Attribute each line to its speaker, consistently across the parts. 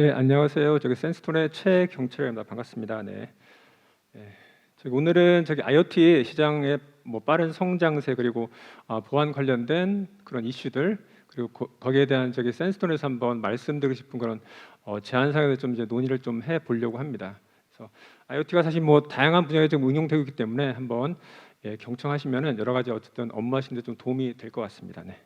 Speaker 1: 네, 안녕하세요. 저기 센스톤의 최경철입니다. 반갑습니다. 네. 네. 저기 오늘은 저기 IoT 시장의 뭐 빠른 성장세 그리고 아, 보안 관련된 그런 이슈들 그리고 거, 거기에 대한 저기 센스톤에서 한번 말씀드리고 싶은 그런 어, 제안 사항에 좀 이제 논의를 좀 해 보려고 합니다. 그래서 IoT가 사실 뭐 다양한 분야에 좀 응용되고 있기 때문에 한번 예, 경청하시면은 여러 가지 어쨌든 업무하시는데 좀 도움이 될 것 같습니다. 네.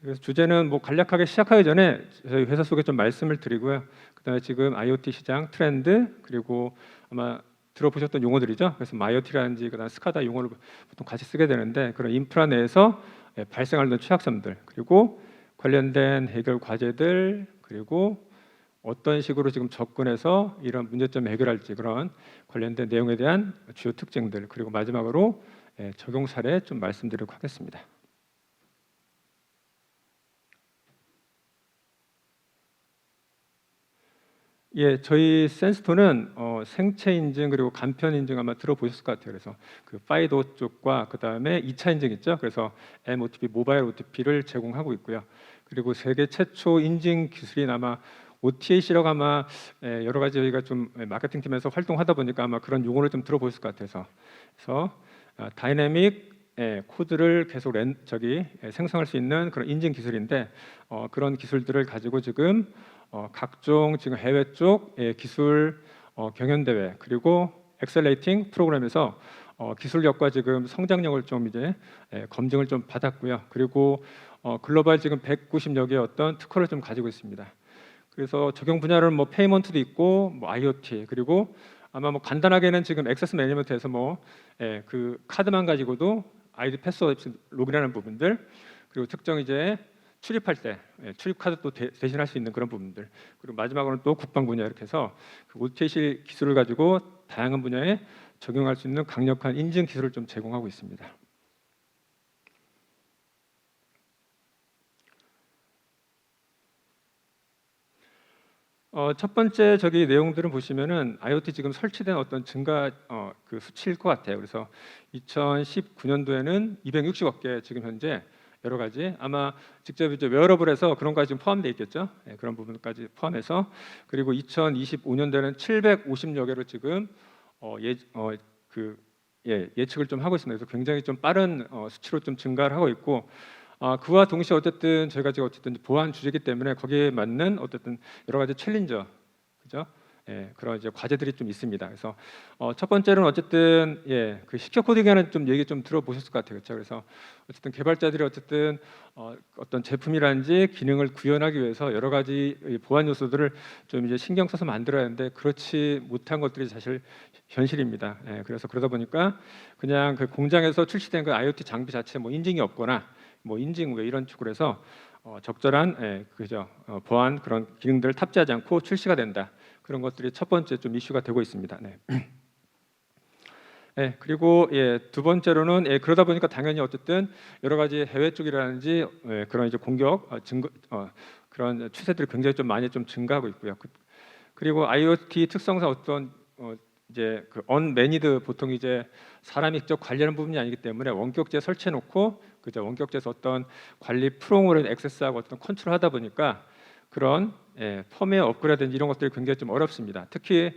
Speaker 1: 그래서 주제는 뭐 간략하게 시작하기 전에 저희 회사 속에 좀 말씀을 드리고요. 그다음에 지금 IoT 시장 트렌드 그리고 아마 들어보셨던 용어들이죠. 그래서 마이오티라든지 그다음 스카다 용어를 보통 같이 쓰게 되는데 그런 인프라 내에서 예, 발생하는 취약점들 그리고 관련된 해결 과제들 그리고 어떤 식으로 지금 접근해서 이런 문제점을 해결할지 그런 관련된 내용에 대한 주요 특징들 그리고 마지막으로 예, 적용 사례 좀 말씀드리도록 하겠습니다. 예, 저희 센스토는 어, 생체 인증 그리고 간편 인증 아마 들어보셨을 것 같아요. 그래서 그 파이도 쪽과 그 다음에 2차 인증 있죠. 그래서 MOTP 모바일 OTP를 제공하고 있고요. 그리고 세계 최초 인증 기술인 아마 OTAC라고 아마 예, 여러 가지 저희가 좀 마케팅 팀에서 활동하다 보니까 아마 그런 용어를 좀 들어보셨을 것 같아서 그래서 아, 다이내믹 예, 코드를 계속 렌, 저기 예, 생성할 수 있는 그런 인증 기술인데 어, 그런 기술들을 가지고 지금 어, 각종 지금 해외 쪽 예, 기술 어, 경연 대회 그리고 엑셀레이팅 프로그램에서 어, 기술력과 지금 성장력을 좀 이제 예, 검증을 좀 받았고요. 그리고 어, 글로벌 지금 190여 개의 어떤 특허를 좀 가지고 있습니다. 그래서 적용 분야는 뭐 페이먼트도 있고 뭐 IoT 그리고 아마 뭐 간단하게는 지금 액세스 매니지먼트에서 뭐그 예, 그 카드만 가지고도 아이디 패스워드 로그인하는 부분들 그리고 특정 이제 출입할 때 예, 출입 카드 또 대, 신할 수 있는 그런 부분들 그리고 마지막으로는 또 국방 분야 이렇게 해서 그 OTC 기술을 가지고 다양한 분야에 적용할 수 있는 강력한 인증 기술을 좀 제공하고 있습니다. 어, 첫 번째 저기 내용들은 보시면은 IoT 지금 설치된 어떤 증가 어, 그 수치일 것 같아요. 그래서 2019년도에는 260억 개 지금 현재 여러 가지 아마 직접 이제 웨어러블에서 그런 것까지 좀 포함되어 있겠죠. 네, 그런 부분까지 포함해서 그리고 2025년도에는 750여 개로 지금 어, 예, 어, 그 예, 예측을 좀 하고 있습니다. 그래서 굉장히 좀 빠른 어, 수치로 좀 증가를 하고 있고 아, 그와 동시에 어쨌든 저희가 지금 어쨌든 보안 주제이기 때문에 거기에 맞는 어쨌든 여러 가지 챌린저 그죠? 예, 그런 이제 과제들이 좀 있습니다. 그래서 어, 첫 번째는 어쨌든 예, 그 시큐어 코딩에는 좀 얘기 좀 들어보셨을 것 같아요. 그렇죠? 그래서 어쨌든 개발자들이 어쨌든 어, 어떤 제품이라든지 기능을 구현하기 위해서 여러 가지 보안 요소들을 좀 이제 신경 써서 만들어야 하는데 그렇지 못한 것들이 사실 현실입니다. 예, 그래서 그러다 보니까 그냥 그 공장에서 출시된 그 IoT 장비 자체 뭐 인증이 없거나 뭐 인증 왜 이런 식으로 해서 어, 적절한 예, 그죠 어, 보안 그런 기능들을 탑재하지 않고 출시가 된다. 그런 것들이 첫 번째 좀 이슈가 되고 있습니다. 네. 네, 그리고 예, 두 번째로는 예, 그러다 보니까 당연히 어쨌든 여러 가지 해외 쪽이라든지 예, 그런 이제 공격 어, 증거, 어, 그런 추세들이 굉장히 좀 많이 좀 증가하고 있고요. 그, 리고 IoT 특성상 어떤 어, 이제 그 언매니드 보통 이제 사람이 직접 관리하는 부분이 아니기 때문에 원격제 설치해 놓고 그죠 원격제에서 어떤 관리 프로그램을 액세스하고 어떤 컨트롤하다 보니까 그런 예, 펌웨어 업그레이드 이런 것들이 굉장히 좀 어렵습니다. 특히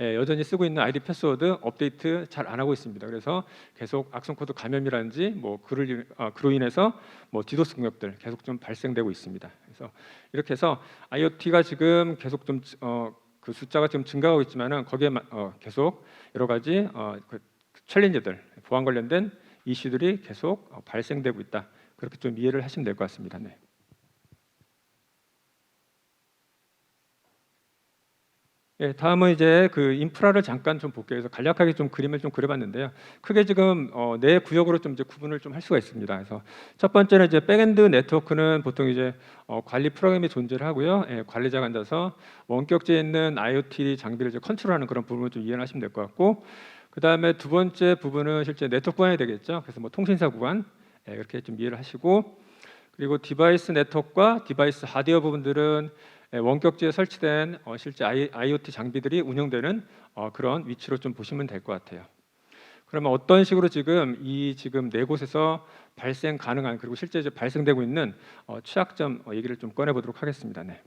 Speaker 1: 예, 여전히 쓰고 있는 아이디 패스워드 업데이트 잘 안 하고 있습니다. 그래서 계속 악성 코드 감염이라든지 뭐 그를 어, 그로 인해서 뭐 디도스 공격들 계속 좀 발생되고 있습니다. 그래서 이렇게 해서 IoT가 지금 계속 좀 어, 그 숫자가 지금 증가하고 있지만은 거기에 어, 계속 여러 가지 어, 그 챌린저들 보안 관련된 이슈들이 계속 어, 발생되고 있다. 그렇게 좀 이해를 하시면 될 것 같습니다. 네. 예, 다음은 이제 그 인프라를 잠깐 좀 볼게요. 그래서 간략하게 좀 그림을 좀 그려봤는데요. 크게 지금 어, 네 구역으로 좀 이제 구분을 좀 할 수가 있습니다. 그래서 첫 번째는 이제 백엔드 네트워크는 보통 이제 어, 관리 프로그램이 존재를 하고요. 예, 관리자가 앉아서 원격지에 있는 IoT 장비를 이제 컨트롤하는 그런 부분을 좀 이해하시면 될 것 같고, 그 다음에 두 번째 부분은 실제 네트워크 구간이 되겠죠. 그래서 뭐 통신사 구간 예, 이렇게 좀 이해를 하시고, 그리고 디바이스 네트워크와 디바이스 하드웨어 부분들은 예, 예, 원격지에 설치된 어, 실제 IoT 장비들이 운영되는 어, 그런 위치로 좀 보시면 될 것 같아요. 그러면 어떤 식으로 지금 이 지금 네 곳에서 발생 가능한 그리고 실제 발생되고 있는 어, 취약점 얘기를 좀 꺼내 보도록 하겠습니다. 네.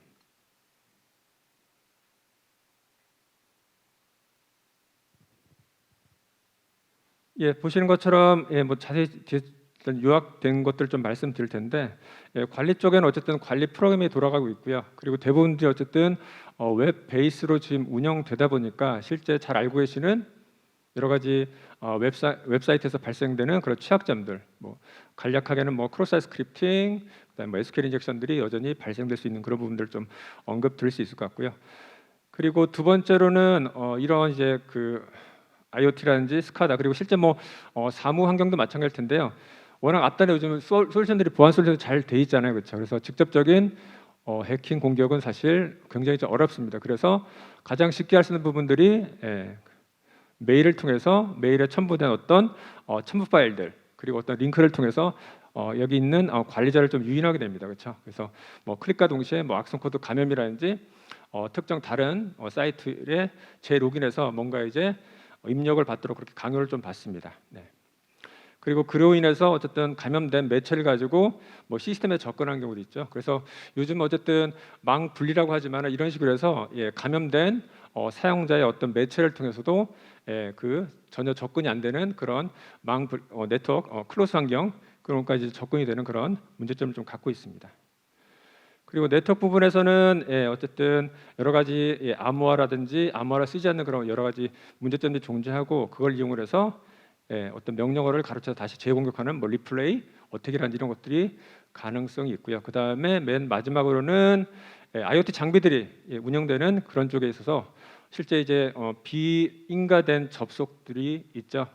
Speaker 1: 예, 보시는 것처럼 예, 뭐 자세히 일단 요약된 것들 좀 말씀드릴 텐데 예, 관리 쪽에는 어쨌든 관리 프로그램이 돌아가고 있고요. 그리고 대부분들이 어쨌든 어, 웹 베이스로 지금 운영되다 보니까 실제 잘 알고 계시는 여러 가지 어, 웹사, 웹사이트에서 발생되는 그런 취약점들, 뭐 간략하게는 뭐 크로스 스크립팅, 그다음에 뭐 SQL 인젝션들이 여전히 발생될 수 있는 그런 부분들 좀 언급 드릴 수 있을 것 같고요. 그리고 두 번째로는 어, 이런 이제 그 IoT라든지 스카다 그리고 실제 뭐 어, 사무 환경도 마찬가지일 텐데요. 워낙 앞단에 요즘 솔- 솔루션들이 보안 솔루션이 잘 돼 있잖아요, 그렇죠? 그래서 직접적인 어, 해킹 공격은 사실 굉장히 좀 어렵습니다. 그래서 가장 쉽게 할 수 있는 부분들이 예, 메일을 통해서 메일에 첨부된 어떤 어, 첨부 파일들 그리고 어떤 링크를 통해서 어, 여기 있는 어, 관리자를 좀 유인하게 됩니다. 그렇죠? 그래서 뭐 클릭과 동시에 뭐 악성 코드 감염이라든지 어, 특정 다른 어, 사이트에 재로그인해서 뭔가 이제 입력을 받도록 그렇게 강요를 좀 받습니다. 네. 그리고 그로 인해서 어쨌든 감염된 매체를 가지고 뭐 시스템에 접근하는 경우도 있죠. 그래서 요즘 어쨌든 망 분리라고 하지만 이런 식으로 해서 예, 감염된 어, 사용자의 어떤 매체를 통해서도 예, 그 전혀 접근이 안 되는 그런 망 불- 어, 네트워크 어, 클로스 환경 그런 것까지 접근이 되는 그런 문제점을 좀 갖고 있습니다. 그리고 네트워크 부분에서는 예, 어쨌든 여러 가지 예, 암호화라든지 암호화를 쓰지 않는 그런 여러 가지 문제점들이 존재하고 그걸 이용을 해서 예, 어떤 명령어를 가로채서 다시 재공격하는 뭐 리플레이, 어택이라는 이런 것들이 가능성이 있고요. 그 다음에 맨 마지막으로는 예, IoT 장비들이 예, 운영되는 그런 쪽에 있어서 실제 이제 어, 비인가된 접속들이 있죠.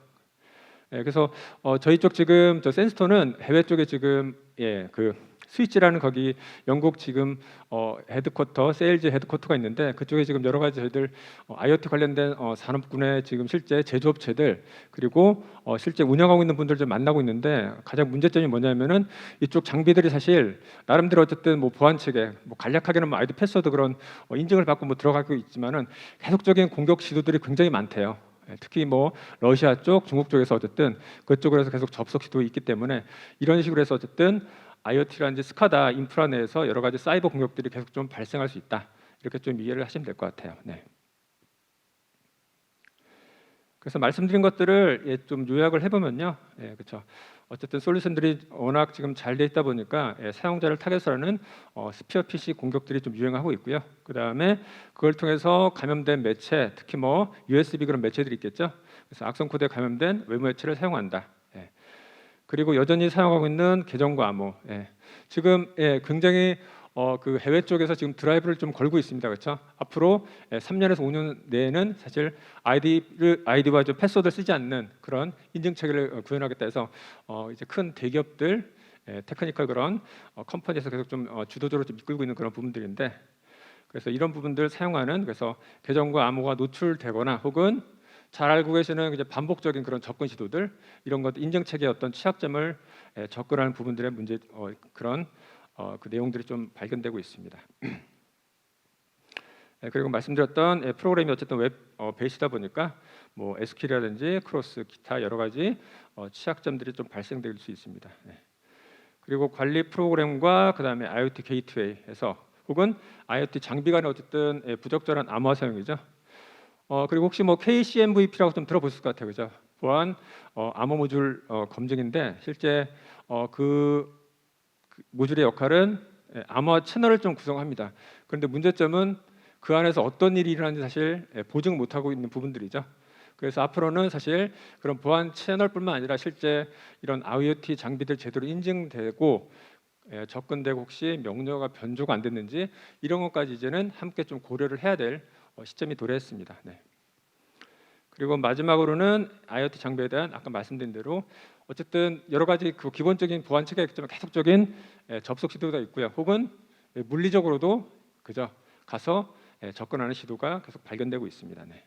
Speaker 1: 예, 그래서 어, 저희 쪽 지금 저 센스토는 해외 쪽에 지금 예, 그 스위치라는 거기 영국 지금 어, 헤드쿼터 세일즈 헤드쿼터가 있는데 그쪽에 지금 여러 가지 저희들 어, IoT 관련된 어, 산업군의 지금 실제 제조업체들 그리고 어, 실제 운영하고 있는 분들 좀 만나고 있는데 가장 문제점이 뭐냐면은 이쪽 장비들이 사실 나름대로 어쨌든 뭐 보안 체계 뭐 간략하게는 뭐 아이디 패스워드 그런 어, 인증을 받고 뭐 들어가고 있지만은 계속적인 공격 시도들이 굉장히 많대요. 예, 특히 뭐 러시아 쪽, 중국 쪽에서 어쨌든 그쪽으로 해서 계속 접속 시도 있기 때문에 이런 식으로 해서 어쨌든 IoT라든지 스카다 인프라 내에서 여러 가지 사이버 공격들이 계속 좀 발생할 수 있다. 이렇게 좀 이해를 하시면 될 것 같아요. 네. 그래서 말씀드린 것들을 예, 좀 요약을 해보면요, 예, 그렇죠. 어쨌든 솔루션들이 워낙 지금 잘 돼 있다 보니까 예, 사용자를 타겟으로 하는 어, 스피어 PC 공격들이 좀 유행하고 있고요. 그 다음에 그걸 통해서 감염된 매체, 특히 뭐 USB 그런 매체들이 있겠죠. 그래서 악성 코드에 감염된 외부 매체를 사용한다. 예. 그리고 여전히 사용하고 있는 계정과 암호. 예. 지금 예, 굉장히 어, 그 해외 쪽에서 지금 드라이브를 좀 걸고 있습니다. 그렇죠? 앞으로 예, 3년에서 5년 내에는 사실 아이디를 아이디와 좀 패스워드를 쓰지 않는 그런 인증 체계를 어, 구현하겠다 해서 어, 이제 큰 대기업들 예, 테크니컬 그런 어, 컴퍼니에서 계속 좀 어, 주도적으로 좀 이끌고 있는 그런 부분들인데 그래서 이런 부분들 사용하는 그래서 계정과 암호가 노출되거나 혹은 잘 알고 계시는 이제 반복적인 그런 접근 시도들 이런 것 체계의 어떤 취약점을 예, 접근하는 부분들의 문제 어, 그런 어, 그 내용들이 좀 발견되고 있습니다. 예, 그리고 말씀드렸던 예, 프로그램이 어쨌든 웹 어, 베이스다 보니까 뭐 SQL이라든지 크로스 기타 여러 가지 어, 취약점들이 좀 발생될 수 있습니다. 예. 그리고 관리 프로그램과 그다음에 IoT 게이트웨이에서 혹은 IoT 장비 간의 어쨌든 예, 부적절한 암호화 사용이죠. 어, 그리고 혹시 뭐 KCMVP라고 좀 들어보셨을 것 같아요, 그죠? 보안 어, 암호 모듈 어, 검증인데 실제 어, 그, 그 모듈의 역할은 예, 암호화 채널을 좀 구성합니다. 그런데 문제점은 그 안에서 어떤 일이 일어나는지 사실 예, 보증 못하고 있는 부분들이죠. 그래서 앞으로는 사실 그런 보안 채널뿐만 아니라 실제 이런 IoT 장비들 제대로 인증되고 예, 접근되고 혹시 명령어가 변조가 안 됐는지 이런 것까지 이제는 함께 좀 고려를 해야 될 어, 시점이 도래했습니다. 네. 그리고 마지막으로는 IoT 장비에 대한 아까 말씀드린 대로 어쨌든 여러 가지 그 기본적인 보안 체계가 있지만 계속적인 예, 접속 시도가 있고요. 혹은 예, 물리적으로도 그저 가서 예, 접근하는 시도가 계속 발견되고 있습니다. 네.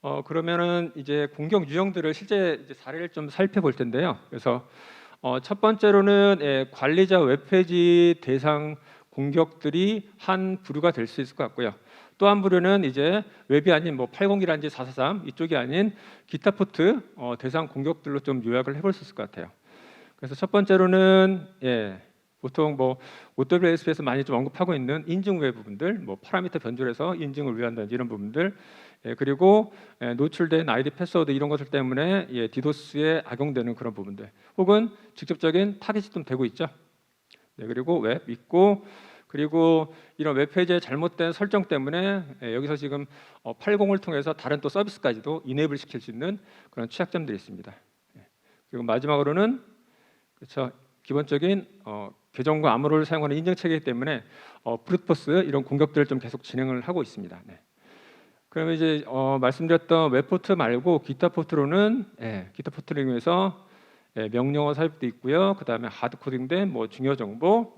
Speaker 1: 어 그러면은 이제 공격 유형들을 실제 사례를 좀 살펴볼 텐데요. 그래서 어, 첫 번째로는 예, 관리자 웹페이지 대상 공격들이 한 부류가 될 수 있을 것 같고요. 또 한 부류는 이제 웹이 아닌 뭐 801인지 443 이쪽이 아닌 기타 포트 어, 대상 공격들로 좀 요약을 해볼 수 있을 것 같아요. 그래서 첫 번째로는 예, 보통 뭐 OWS에서 많이 좀 언급하고 있는 인증 외 부분들, 뭐 파라미터 변조해서 인증을 위한다든지 이런 부분들, 예, 그리고 예, 노출된 아이디 패스워드 이런 것들 때문에 예, 디도스에 악용되는 그런 부분들, 혹은 직접적인 타깃이 좀 되고 있죠. 네, 그리고 웹 있고 그리고 이런 웹페이지의 잘못된 설정 때문에 예, 여기서 지금 어, 80을 통해서 다른 또 서비스까지도 이네이블 시킬 수 있는 그런 취약점들이 있습니다. 예. 그리고 마지막으로는 그렇죠 기본적인 어, 계정과 암호를 사용하는 인증 체계이기 때문에 어, 브루트포스 이런 공격들을 좀 계속 진행을 하고 있습니다. 네. 그러면 이제 어, 말씀드렸던 웹포트 말고 기타 포트로는 예, 기타 포트를 이용해서 예, 명령어 삽입도 있고요. 그 다음에 하드 코딩된 뭐 중요 정보,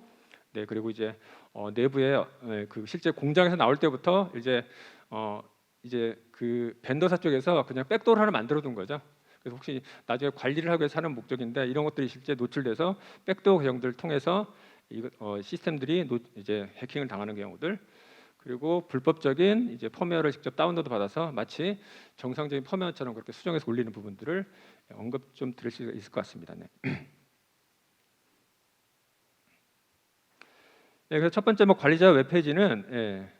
Speaker 1: 네 그리고 이제 어, 내부에 예, 그 실제 공장에서 나올 때부터 이제 어, 이제 그 벤더사 쪽에서 그냥 백도어를 하나 만들어 둔 거죠. 그래서 혹시 나중에 관리를 하기 위해서 하는 목적인데 이런 것들이 실제 노출돼서 백도어 계정들을 통해서 이 어, 시스템들이 노, 이제 해킹을 당하는 경우들 그리고 불법적인 이제 펌웨어를 직접 다운로드 받아서 마치 정상적인 펌웨어처럼 그렇게 수정해서 올리는 부분들을 언급 좀 드릴 수 있을 것 같습니다. 네. 네, 그래서 첫 번째 뭐 관리자 웹페이지는 예,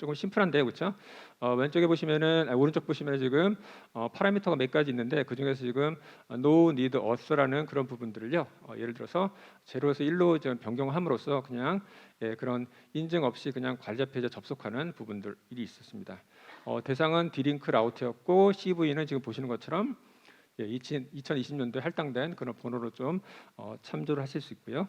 Speaker 1: 조금 심플한데요, 그렇죠? 어, 왼쪽에 보시면은 아, 오른쪽 보시면 지금 어, 파라미터가 몇 가지 있는데 그 중에서 지금 어, no need us라는 그런 부분들을요. 어, 예를 들어서 제로에서 1로 좀 변경함으로써 그냥 예, 그런 인증 없이 그냥 관리자 페이지에 접속하는 부분들이 있었습니다. 어, 대상은 디링크 라우트였고 CV는 지금 보시는 것처럼 예, 2020년도에 할당된 그런 번호로 좀 어, 참조를 하실 수 있고요.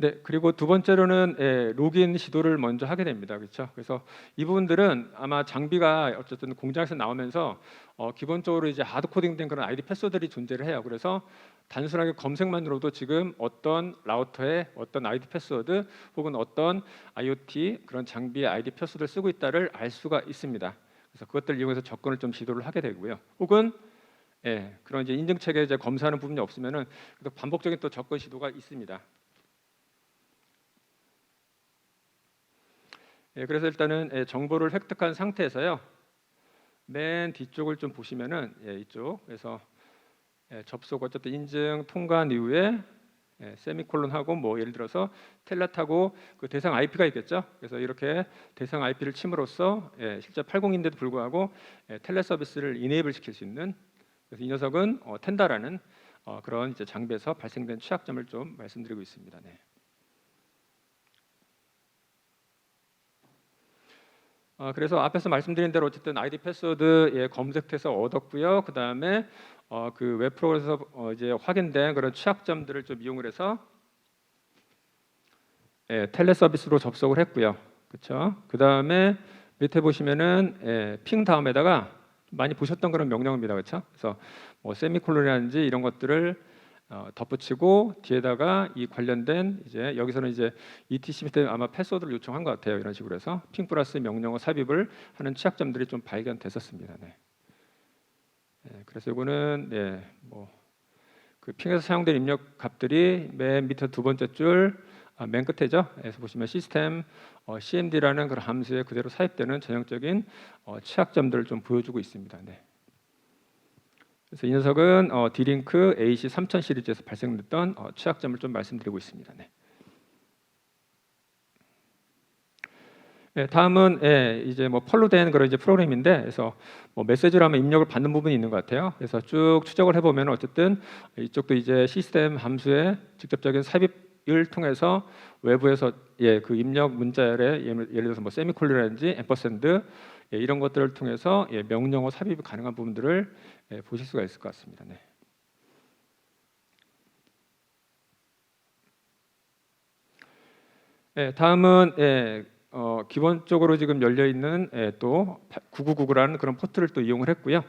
Speaker 1: 네, 그리고 두 번째로는 예, 로그인 시도를 먼저 하게 됩니다. 그렇죠? 그래서 이 부분들은 아마 장비가 어쨌든 공장에서 나오면서 어, 기본적으로 이제 하드 코딩된 그런 아이디 패스워드들이 존재를 해요. 그래서 단순하게 검색만으로도 지금 어떤 라우터에 어떤 아이디 패스워드 혹은 어떤 IoT 그런 장비의 아이디 패스워드를 쓰고 있다를 알 수가 있습니다. 그래서 그것들 이용해서 접근을 좀 시도를 하게 되고요. 혹은 예, 그런 이제 인증 체계 이제 검사하는 부분이 없으면은 또 반복적인 또 접근 시도가 있습니다. 예, 그래서 일단은 예, 정보를 획득한 상태에서요. 맨 뒤쪽을 좀 보시면은 예, 이쪽 그래서 예, 접속 어쨌든 인증 통과한 이후에 예, 세미콜론 하고 뭐 예를 들어서 텔넷하고 그 대상 IP가 있겠죠. 그래서 이렇게 대상 IP를 침으로써 예, 실제 80인데도 불구하고 예, 텔레 서비스를 이네이블 시킬 수 있는 그래서 이 녀석은 어, 텐다라는 어, 그런 이제 장비에서 발생된 취약점을 좀 말씀드리고 있습니다. 네. 어, 그래서 앞에서 말씀드린 대로 어쨌든 아이디 패스워드 예, 검색해서 얻었고요. 그 다음에 어, 그웹 프로그램에서 어, 이제 확인된 그런 취약점들을 좀 이용을 해서 예, 텔레 서비스로 접속을 했고요. 그렇죠? 그 다음에 밑에 보시면은 예, 핑 다음에다가 많이 보셨던 그런 명령입니다. 그렇죠? 그래서 뭐 세미콜론이라든지 이런 것들을 어, 덧붙이고 뒤에다가 이 관련된 이제 여기서는 이제 ETC 때문에 아마 패스워드를 요청한 것 같아요. 이런 식으로 해서 핑 플러스 명령어 삽입을 하는 취약점들이 좀 발견됐었습니다. 네. 네, 그래서 이거는 네, 뭐그 핑에서 사용된 입력 값들이 맨 밑에 두 번째 줄, 아, 맨 끝에죠. 에서 보시면 시스템 어, CMD라는 그런 함수에 그대로 삽입되는 전형적인 어, 취약점들을 좀 보여주고 있습니다. 네. 그래서 이 녀석은 어, 디링크 AC 3000 시리즈에서 발생됐던 어, 취약점을 좀 말씀드리고 있습니다. 네. 네, 다음은 예, 이제 뭐 펄로 된 그런 이제 프로그램인데, 그래서 뭐 메시지로 하면 입력을 받는 부분이 있는 것 같아요. 그래서 쭉 추적을 해보면 어쨌든 이쪽도 이제 시스템 함수의 직접적인 삽입을 통해서 외부에서 예, 그 입력 문자열에 예를, 예를 들어서 뭐 세미콜론이라든지 앰퍼샌드 예, 이런 것들을 통해서 예, 명령어 삽입이 가능한 부분들을 예, 보실 수가 있을 것 같습니다. 네. 예, 다음은 예, 어, 기본적으로 지금 열려 있는 예, 또 9999라는 그런 포트를 또 이용을 했고요.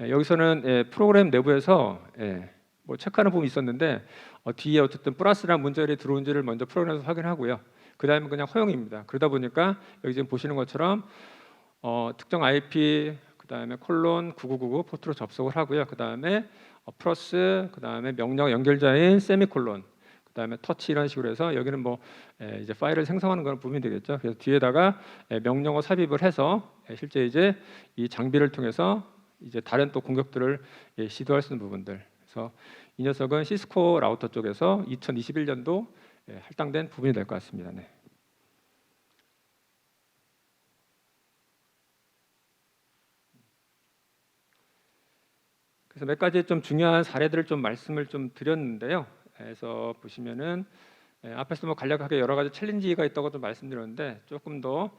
Speaker 1: 예, 여기서는 예, 프로그램 내부에서 예, 뭐 체크하는 부분이 있었는데 어, 뒤에 어쨌든 플러스라는 문자열이 들어온지를 먼저 프로그램에서 확인하고요. 그 다음에 그냥 허용입니다. 그러다 보니까 여기 지금 보시는 것처럼 어, 특정 IP 그 다음에 콜론 9999 포트로 접속을 하고요. 그 다음에 어, 플러스 그 다음에 명령 연결자인 세미콜론 그 다음에 터치 이런 식으로 해서 여기는 뭐 에, 이제 파일을 생성하는 그런 부분이 되겠죠. 그래서 뒤에다가 에, 명령어 삽입을 해서 에, 실제 이제 이 장비를 통해서 이제 다른 또 공격들을 예, 시도할 수 있는 부분들. 그래서 이 녀석은 시스코 라우터 쪽에서 2021년도 예, 할당된 부분이 될 것 같습니다. 네. 그래서 몇 가지 좀 중요한 사례들을 좀 말씀을 좀 드렸는데요. 그래서 보시면은 예, 앞에서 뭐 간략하게 여러 가지 챌린지가 있다고 좀 말씀드렸는데 조금 더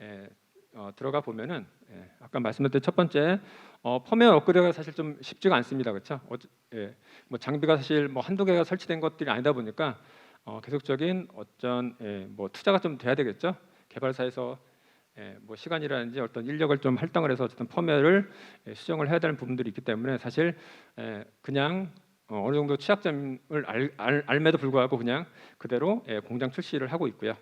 Speaker 1: 예, 어, 들어가 보면은 예, 아까 말씀드렸던 첫 번째 어, 펌웨어 업그레이드가 사실 좀 쉽지가 않습니다, 그렇죠? 어, 예, 뭐 장비가 사실 뭐 한두 개가 설치된 것들이 아니다 보니까 어, 계속적인 어떤 예, 뭐 투자가 좀 돼야 되겠죠. 개발사에서 예, 뭐 시간이라든지 어떤 인력을 좀 할당을 해서 어쨌든 펌웨어를 예, 수정을 해야 되는 부분들이 있기 때문에 사실 예, 그냥 어, 어느 정도 취약점을 알, 알, 알매도 불구하고 그냥 그대로 예, 공장 출시를 하고 있고요.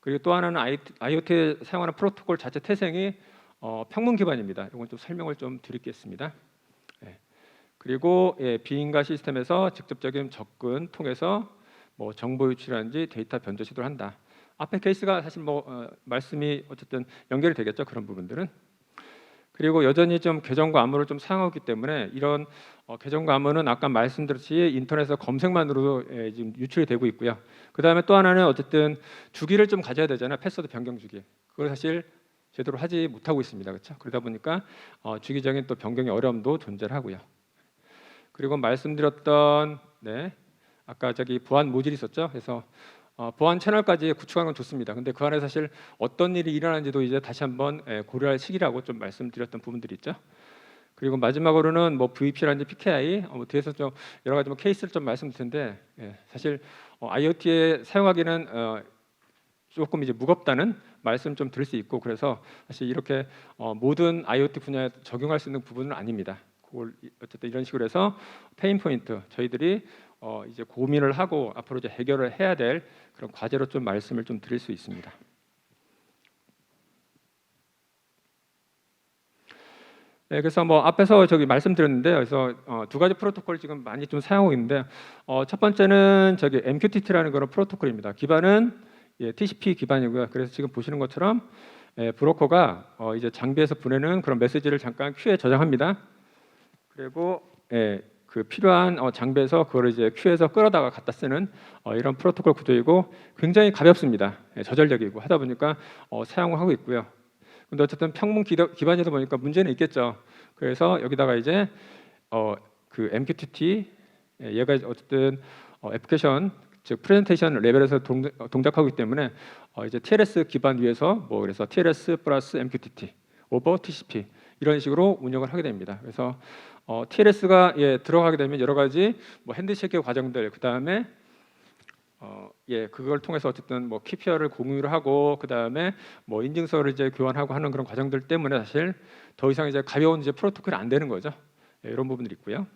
Speaker 1: 그리고 또 하나는 IoT에 사용하는 프로토콜 자체 태생이 어, 평문 기반입니다. 이건 좀 설명을 좀 드리겠습니다. 예. 그리고 예, 비인가 시스템에서 직접적인 접근 통해서 뭐 정보 유출이라든지 데이터 변조 시도를 한다. 앞에 케이스가 사실 뭐 어, 말씀이 어쨌든 연결이 되겠죠 그런 부분들은. 그리고 여전히 좀 계정과 암호를 좀 사용하기 때문에 이런 어, 계정과 암호는 아까 말씀드렸듯이 인터넷에서 검색만으로도 예, 지금 유출이 되고 있고요. 그 다음에 또 하나는 어쨌든 주기를 좀 가져야 되잖아요. 패스워드 변경 주기. 그걸 사실 제대로 하지 못하고 있습니다. 그렇죠? 그러다 보니까 어, 주기적인 또 변경의 어려움도 존재를 하고요. 그리고 말씀드렸던 네 아까 저기 보안 모듈이 있었죠. 그래서 어, 보안 채널까지 구축하는 건 좋습니다. 근데 그 안에 사실 어떤 일이 일어나는지도 이제 다시 한번 예, 고려할 시기라고 좀 말씀드렸던 부분들이 있죠. 그리고 마지막으로는 뭐 VP라든지 PKI 어, 뭐 뒤에서 좀 여러 가지 뭐 케이스를 좀 말씀드릴 텐데 예, 사실 어, IoT에 사용하기는 어, 조금 이제 무겁다는 말씀 좀 드릴 수 있고 그래서 사실 이렇게 어, 모든 IoT 분야에 적용할 수 있는 부분은 아닙니다. 그걸 이- 어쨌든 이런 식으로 해서 페인 포인트 저희들이 어, 이제 고민을 하고 앞으로 이제 해결을 해야 될 그런 과제로 좀 말씀을 좀 드릴 수 있습니다. 네, 그래서 뭐 앞에서 저기 말씀드렸는데 그래서 어, 두 가지 프로토콜 지금 많이 좀 사용하고 있는데 어, 첫 번째는 저기 MQTT라는 그런 프로토콜입니다. 기반은 예, TCP 기반이고요. 그래서 지금 보시는 것처럼 예, 브로커가 어, 이제 장비에서 보내는 그런 메시지를 잠깐 큐에 저장합니다. 그리고 예, 그 필요한 어, 장비에서 그걸 이제 큐에서 끌어다가 갖다 쓰는 어, 이런 프로토콜 구조이고 굉장히 가볍습니다. 예, 저전력이고 하다 보니까 어, 사용을 하고 있고요. 근데 어쨌든 평문 기반이다 보니까 문제는 있겠죠. 그래서 여기다가 이제 어, 그 MQTT 예, 얘가 어쨌든 어, 애플리케이션 즉 프레젠테이션 레벨에서 동, 어, 동작하기 때문에 어, 이제 TLS 기반 위에서 뭐 그래서 TLS 플러스 MQTT 오버 TCP 이런 식으로 운영을 하게 됩니다. 그래서 어, TLS가 예, 들어가게 되면 여러 가지 뭐 핸드쉐이크 과정들 그 다음에 어, 예, 그걸 통해서 어쨌든 뭐 KPI를 공유를 하고 그 다음에 뭐 인증서를 이제 교환하고 하는 그런 과정들 때문에 사실 더 이상 이제 가벼운 이제 프로토콜이 안 되는 거죠. 예, 이런 부분들이 있고요.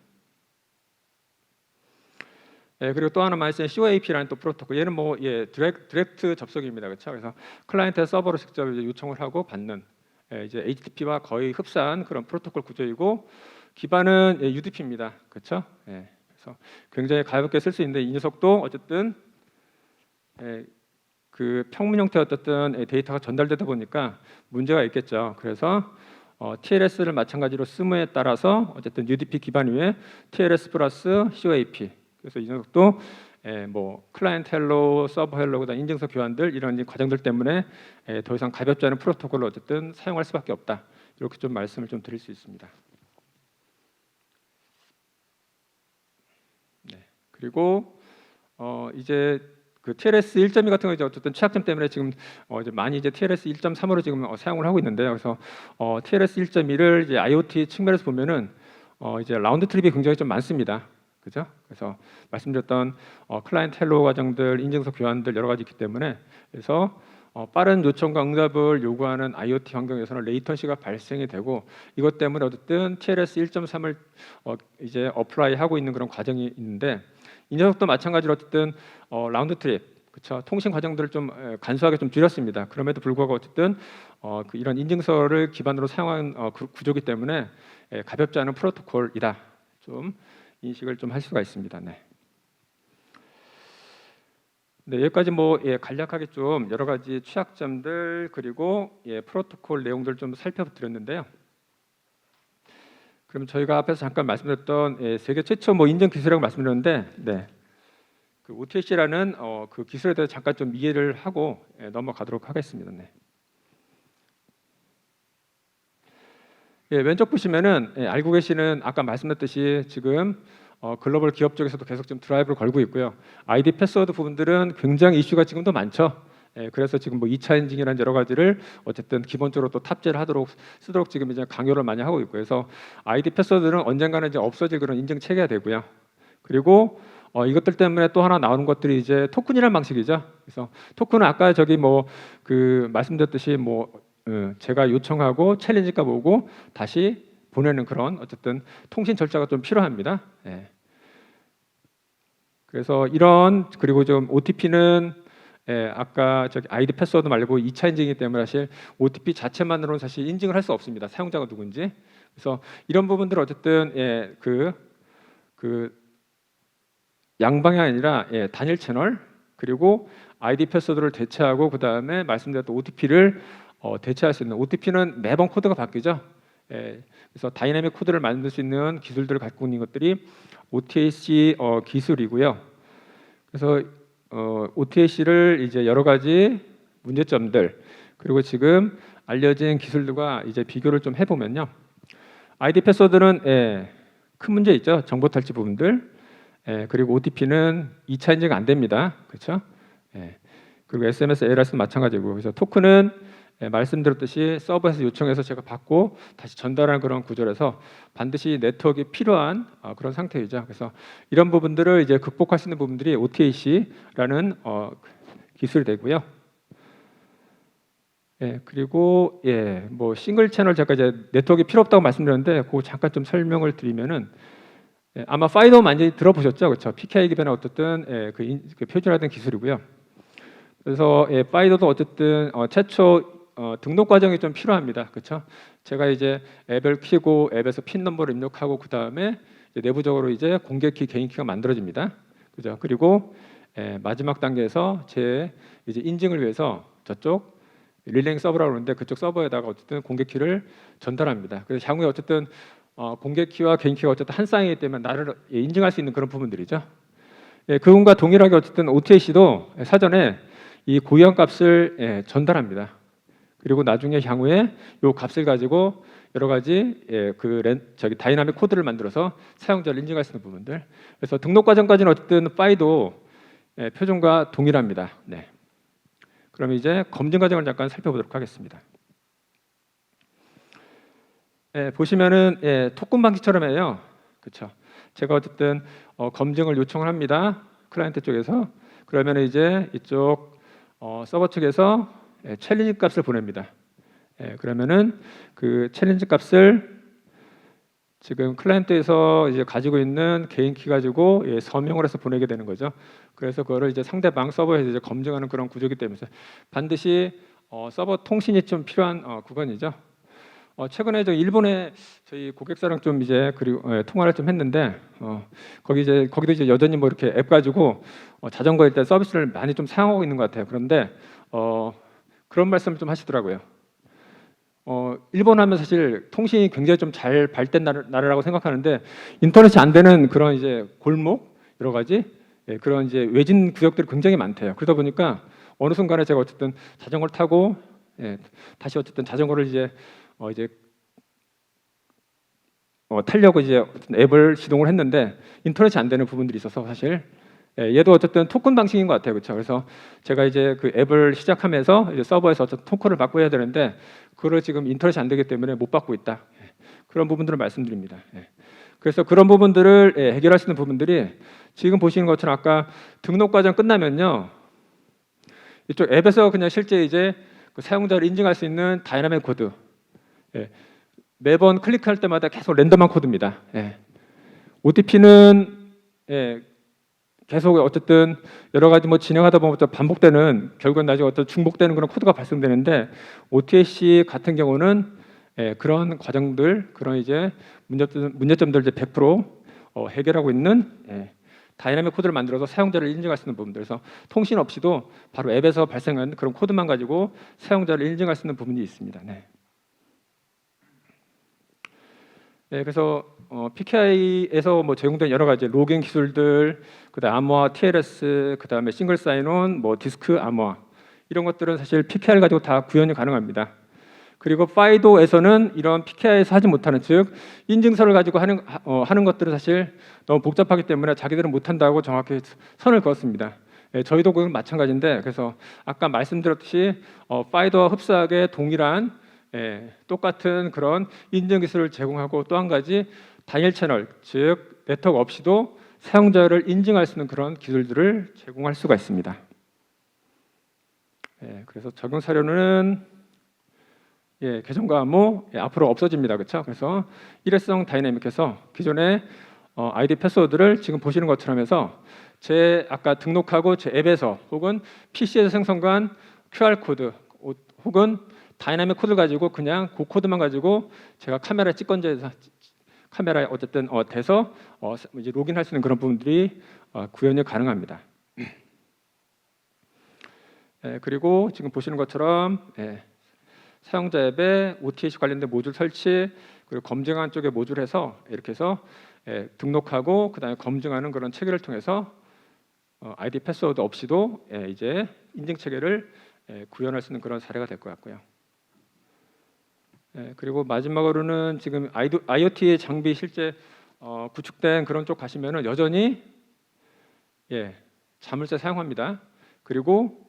Speaker 1: 예, 그리고 또 하나 말씀 COAP라는 또 프로토콜. 얘는 뭐 예, 디렉, 디렉트 접속입니다. 그렇죠? 그래서 클라이언트 서버로 직접 이제 요청을 하고 받는 예, 이제 HTTP와 거의 흡사한 그런 프로토콜 구조이고 기반은 예, UDP입니다. 그렇죠? 예, 그래서 굉장히 가볍게 쓸 수 있는데 이 녀석도 어쨌든 예, 그 평문 형태 어쨌든 예, 데이터가 전달되다 보니까 문제가 있겠죠. 그래서 어, TLS를 마찬가지로 쓰므에 따라서 어쨌든 UDP 기반 위에 TLS 플러스 COAP 그래서 이 녀석도 예, 뭐 클라이언트 헬로, 서버 헬로, 그다음 인증서 교환들 이런 과정들 때문에 예, 더 이상 가볍지 않은 프로토콜을 어쨌든 사용할 수밖에 없다. 이렇게 좀 말씀을 좀 드릴 수 있습니다. 네. 그리고 어, 이제 그 TLS 1.2 같은 거 이제 어쨌든 취약점 때문에 지금 어, 이제 많이 이제 TLS 1.3으로 지금 어, 사용을 하고 있는데요. 그래서 어, TLS 1.2를 이제 IoT 측면에서 보면은 어, 이제 라운드 트립이 굉장히 좀 많습니다. 그죠? 그래서 말씀드렸던 어, 클라이언트 헬로 과정들, 인증서 교환들 여러 가지 있기 때문에 그래서 어, 빠른 요청과 응답을 요구하는 IoT 환경에서는 레이턴시가 발생이 되고 이것 때문에 어쨌든 TLS 1.3을 어, 이제 어플라이 하고 있는 그런 과정이 있는데 이 녀석도 마찬가지로 어쨌든 어, 라운드 트립 그렇죠 통신 과정들을 좀 에, 간소하게 좀 줄였습니다. 그럼에도 불구하고 어쨌든 어, 그 이런 인증서를 기반으로 사용한 어, 구- 구조기 때문에 에, 가볍지 않은 프로토콜이다. 좀 인식을 좀 할 수가 있습니다. 네. 네, 여기까지 뭐 예, 간략하게 좀 여러 가지 취약점들 그리고 예, 프로토콜 내용들 좀 살펴드렸는데요. 그럼 저희가 앞에서 잠깐 말씀드렸던 예, 세계 최초 뭐 인증 기술이라고 말씀드렸는데, 네. 그 OTC라는 어, 그 기술에 대해서 잠깐 좀 이해를 하고 예, 넘어가도록 하겠습니다. 네. 예, 왼쪽 보시면은 예, 알고 계시는 아까 말씀드렸듯이 지금 어, 글로벌 기업 쪽에서도 계속 좀 드라이브를 걸고 있고요. 아이디 패스워드 부분들은 굉장히 이슈가 지금도 많죠. 예, 그래서 지금 뭐 2차 인증이라는 여러 가지를 어쨌든 기본적으로 또 탑재를 하도록 쓰도록 지금 이제 강요를 많이 하고 있고 그래서 아이디 패스워드는 언젠가는 이제 없어질 그런 인증 체계가 되고요. 그리고 어, 이것들 때문에 또 하나 나오는 것들이 이제 토큰이라는 방식이죠. 그래서 토큰은 아까 저기 뭐 그 말씀드렸듯이 뭐 어, 제가 요청하고 챌린지 값 오고 다시 보내는 그런 어쨌든 통신 절차가 좀 필요합니다. 예. 그래서 이런 그리고 좀 OTP는 예, 아까 저기 아이디 패스워드 말고 2차 인증이기 때문에 사실 OTP 자체만으로는 사실 인증을 할 수 없습니다. 사용자가 누군지. 그래서 이런 부분들 어쨌든 예, 그, 그 양방이 아니라 예, 단일 채널 그리고 아이디 패스워드를 대체하고 그 다음에 말씀드렸던 OTP를 어, 대체할 수 있는 OTP는 매번 코드가 바뀌죠. 예, 그래서 다이내믹 코드를 만들 수 있는 기술들을 갖고 있는 것들이 OTAC 어, 기술이고요. 그래서 어, OTAC를 이제 여러 가지 문제점들 그리고 지금 알려진 기술들과 이제 비교를 좀 해보면요. 아이디 패스워드는 예, 큰 문제 있죠. 정보 탈취 부분들. 예, 그리고 OTP는 2차 인증 안 됩니다. 그렇죠? 예, 그리고 SMS, ARS는 마찬가지고 그래서 토큰은 예, 말씀드렸듯이 서버에서 요청해서 제가 받고 다시 전달하는 그런 구조라서 반드시 네트워크가 필요한 어, 그런 상태이죠. 그래서 이런 부분들을 이제 극복할 수 있는 부분들이 OTAC라는 어, 기술이 되고요. 예, 그리고 예, 뭐 싱글 채널 제가 이제 네트워크 필요 없다고 말씀드렸는데 그거 잠깐 좀 설명을 드리면은 예, 아마 파이더 많이 들어보셨죠, 그렇죠? PKI 기반의 어쨌든 예, 그, 인, 그 표준화된 기술이고요. 그래서 예, 파이더도 어쨌든 어, 최초 어, 등록 과정이 좀 필요합니다, 그렇죠? 제가 이제 앱을 키고 앱에서 핀 넘버를 입력하고 그 다음에 내부적으로 이제 공개 키, 개인 키가 만들어집니다, 그죠? 그리고 예, 마지막 단계에서 제 이제 인증을 위해서 저쪽 릴링 서버라고 그러는데 그쪽 서버에다가 어쨌든 공개 키를 전달합니다. 그래서 향후에 어쨌든 어, 공개 키와 개인 키가 어쨌든 한 쌍이기 때문에 나를 예, 인증할 수 있는 그런 부분들이죠. 예, 그분과 동일하게 어쨌든 OTAC도 사전에 이 고유한 값을 예, 전달합니다. 그리고 나중에 향후에 이 값을 가지고 여러 가지 예, 그 렌, 저기 다이나믹 코드를 만들어서 사용자를 인증할 수 있는 부분들. 그래서 등록 과정까지는 어쨌든 파이도 예, 표준과 동일합니다. 네. 그럼 이제 검증 과정을 잠깐 살펴보도록 하겠습니다. 예, 보시면은 예, 토큰 방식처럼 해요. 그렇죠. 제가 어쨌든 어, 검증을 요청을 합니다. 클라이언트 쪽에서 그러면 이제 이쪽 어, 서버 측에서 예, 챌린지 값을 보냅니다. 예, 그러면은 그 챌린지 값을 지금 클라이언트에서 이제 가지고 있는 개인 키 가지고 예, 서명을 해서 보내게 되는 거죠. 그래서 그거를 이제 상대방 서버에서 이제 검증하는 그런 구조이기 때문에 반드시 어, 서버 통신이 좀 필요한 어, 구간이죠. 어, 최근에 저 일본에 저희 고객사랑 좀 이제 그리고 예, 통화를 좀 했는데 어, 거기 이제 거기도 이제 여전히 뭐 이렇게 앱 가지고 어, 자전거일 때 서비스를 많이 좀 사용하고 있는 것 같아요. 그런데 어, 그런 말씀을 좀 하시더라고요. 어, 일본 하면 사실 통신이 굉장히 좀 잘 발된 나라, 나라라고 생각하는데 인터넷이 안 되는 그런 이제 골목 여러 가지 예, 그런 이제 외진 구역들이 굉장히 많대요. 그러다 보니까 어느 순간에 제가 어쨌든 자전거를 타고 예, 다시 어쨌든 자전거를 이제 어, 이제 어, 타려고 이제 앱을 시동을 했는데 인터넷이 안 되는 부분들이 있어서 사실 예, 얘도 어쨌든 토큰 방식인 것 같아요, 그렇죠? 그래서 제가 이제 그 앱을 시작하면서 이제 서버에서 어떤 토큰을 받고 해야 되는데 그걸 지금 인터넷이 안 되기 때문에 못 받고 있다. 예, 그런 부분들을 말씀드립니다. 예. 그래서 그런 부분들을 예, 해결할 수 있는 부분들이 지금 보시는 것처럼 아까 등록 과정 끝나면요, 이쪽 앱에서 그냥 실제 이제 그 사용자를 인증할 수 있는 다이나믹 코드, 예, 매번 클릭할 때마다 계속 랜덤한 코드입니다. 예. OTP는 예, 계속 어쨌든 여러 가지 뭐 진행하다 보면 또 반복되는 결국은 나중에 어떤 중복되는 그런 코드가 발생되는데 OTAC 같은 경우는 예, 그런 과정들 그런 이제 문제점 문제점들 이제 100% 어, 해결하고 있는 예, 다이나믹 코드를 만들어서 사용자를 인증할 수 있는 부분들 그래서 통신 없이도 바로 앱에서 발생한 그런 코드만 가지고 사용자를 인증할 수 있는 부분이 있습니다. 네. 네, 그래서 어, PKI에서 뭐 제공된 여러 가지 로깅 기술들, 그다음 아모아 TLS, 그다음에 싱글 사인온, 뭐 디스크 아모아 이런 것들은 사실 PKI를 가지고 다 구현이 가능합니다. 그리고 파이도에서는 이런 PKI에서 하지 못하는 즉 인증서를 가지고 하는 어, 하는 것들은 사실 너무 복잡하기 때문에 자기들은 못한다고 정확히 선을 그었습니다. 예, 저희도 그건 마찬가지인데 그래서 아까 말씀드렸듯이 어, 파이도와 흡사하게 동일한 예, 똑같은 그런 인증 기술을 제공하고 또 한 가지 단일 채널 즉 네트워크 없이도 사용자를 인증할 수 있는 그런 기술들을 제공할 수가 있습니다. 예, 그래서 적용 사료는 예, 계정과 암호 예, 앞으로 없어집니다. 그렇죠? 그래서 일회성 다이내믹해서 기존의 어, 아이디 패스워드를 지금 보시는 것처럼 해서 제 아까 등록하고 제 앱에서 혹은 PC에서 생성한 QR 코드 혹은 다이나믹 코드를 가지고 그냥 그 코드만 가지고 제가 카메라에 찍건져서 카메라에 어쨌든 어, 돼서 어, 이제 로그인할 수 있는 그런 부분들이 어, 구현이 가능합니다. 예, 그리고 지금 보시는 것처럼 예, 사용자 앱에 OTH 관련된 모듈 설치 그리고 검증한 쪽에 모듈 해서 이렇게 해서 예, 등록하고 그다음에 검증하는 그런 체계를 통해서 어, 아이디 패스워드 없이도 예, 이제 인증 체계를 예, 구현할 수 있는 그런 사례가 될 것 같고요. 예, 그리고 마지막으로는 지금 아이도, IoT 장비 실제 어, 구축된 그런 쪽 가시면은 여전히 예, 자물쇠 사용합니다. 그리고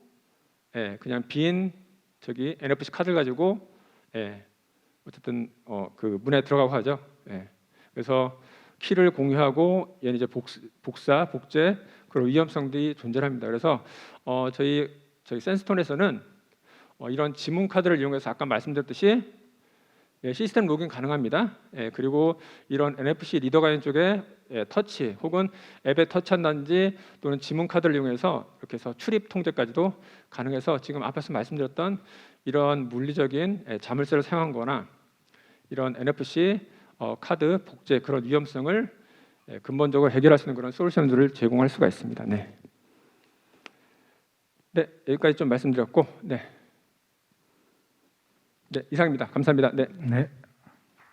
Speaker 1: 예, 그냥 빈 저기 NFC 카드를 가지고 예, 어쨌든 어, 그 문에 들어가고 하죠. 예, 그래서 키를 공유하고 얘는 이제 복사, 복사 복제 그런 위험성들이 존재합니다. 그래서 어, 저희 저희 센스톤에서는 어, 이런 지문 카드를 이용해서 아까 말씀드렸듯이 예, 시스템 로그인 가능합니다. 예, 그리고 이런 NFC 리더 가인 쪽에 예, 터치 혹은 앱에 터치한다든지 또는 지문 카드를 이용해서 이렇게 해서 출입 통제까지도 가능해서 지금 앞에서 말씀드렸던 이런 물리적인 예, 자물쇠를 사용한거나 이런 NFC 어, 카드 복제 그런 위험성을 예, 근본적으로 해결할 수 있는 그런 솔루션들을 제공할 수가 있습니다. 네, 네 여기까지 좀 말씀드렸고, 네, 네 이상입니다. 감사합니다. 네.
Speaker 2: 네.